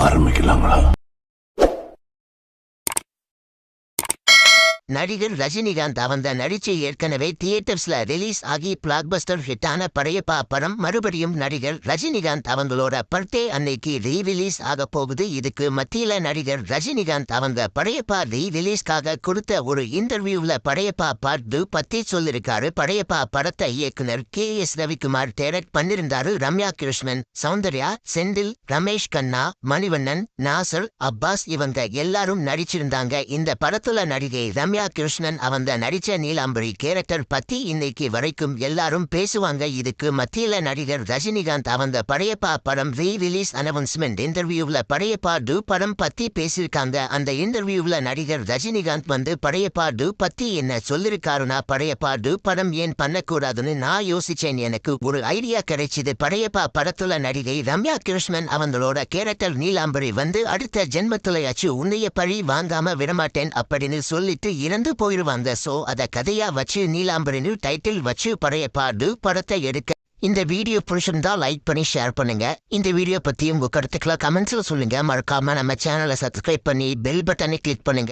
ஆரம்பிக்கலாங்களா? நடிகர் ரஜினிகாந்த் அவந்த நடிச்சு ஏற்கனவே தியேட்டர்ஸ்ல ரிலீஸ் ஆகி பிளாக்பஸ்டர் ஹிட்டான படையப்பா படம். மறுபடியும் நடிகர் ரஜினிகாந்த் அவங்களோட பர்த்டே அன்னைக்கு ரீ ரிலீஸ் ஆக போகுது. இதுக்கு மத்தியில நடிகர் ரஜினிகாந்த் அவங்க படையப்பா ரீ ரிலீஸ்க்காக கொடுத்த ஒரு இன்டர்வியூல படையப்பா பார்ட் டூ பத்தி சொல்லிருக்காரு. படையப்பா படத்தை இயக்குனர் கே எஸ் ரவிக்குமார் டேரக்ட் பண்ணிருந்தாரு. ரம்யா கிருஷ்ணன் சௌந்தர்யா செந்தில் ரமேஷ் கண்ணா மணிவண்ணன் நாசர் அப்பாஸ் இவங்க எல்லாரும் நடிச்சிருந்தாங்க. இந்த படத்துல நடிகை ரம்யா கிருஷ்ணன் அவங்க நடித்த நீலாம்பரி கேரக்டர் பத்தி இன்னைக்கு வரைக்கும் எல்லாரும் பேசுவாங்க. இதுக்கு மத்தியில நடிகர் ரஜினிகாந்த் அவந்த படையப்பா படம் ரீ ரிலீஸ் அனௌன்ஸ்மெண்ட் இன்டர்வியூவில் படையப்பா டூ படம் பத்தி பேசியிருக்காங்க. அந்த இன்டர்வியூவில் நடிகர் ரஜினிகாந்த் வந்து படையப்பா டூ பத்தி என்ன சொல்லிருக்காருன்னா படையப்பா டூ படம் ஏன் பண்ணக்கூடாதுன்னு நான் யோசிச்சேன். எனக்கு ஒரு ஐடியா கிடைச்சது. படையப்பா படத்துல நடிகை ரம்யா கிருஷ்ணன் அவங்களோட கேரக்டர் நீலாம்பரி வந்து அடுத்த ஜென்மத்துலயாச்சு உன்னைய பழி வாங்காம விடமாட்டேன் அப்படின்னு சொல்லிட்டு இறந்து போயிருவாங்க. சோ அத கதையா வச்சு நீலாம்பரினு டைட்டில் வச்சு படையப்பா பார்த்து படத்தை எடுக்க. இந்த வீடியோ பிடிச்சிருந்தா லைக் பண்ணி ஷேர் பண்ணுங்க. இந்த வீடியோ பத்தியும் உங்க கருத்துக்களை கமெண்ட்ஸ்ல சொல்லுங்க. மறக்காம நம்ம சேனலை சப்ஸ்கிரைப் பண்ணி பெல் பட்டனை கிளிக் பண்ணுங்க.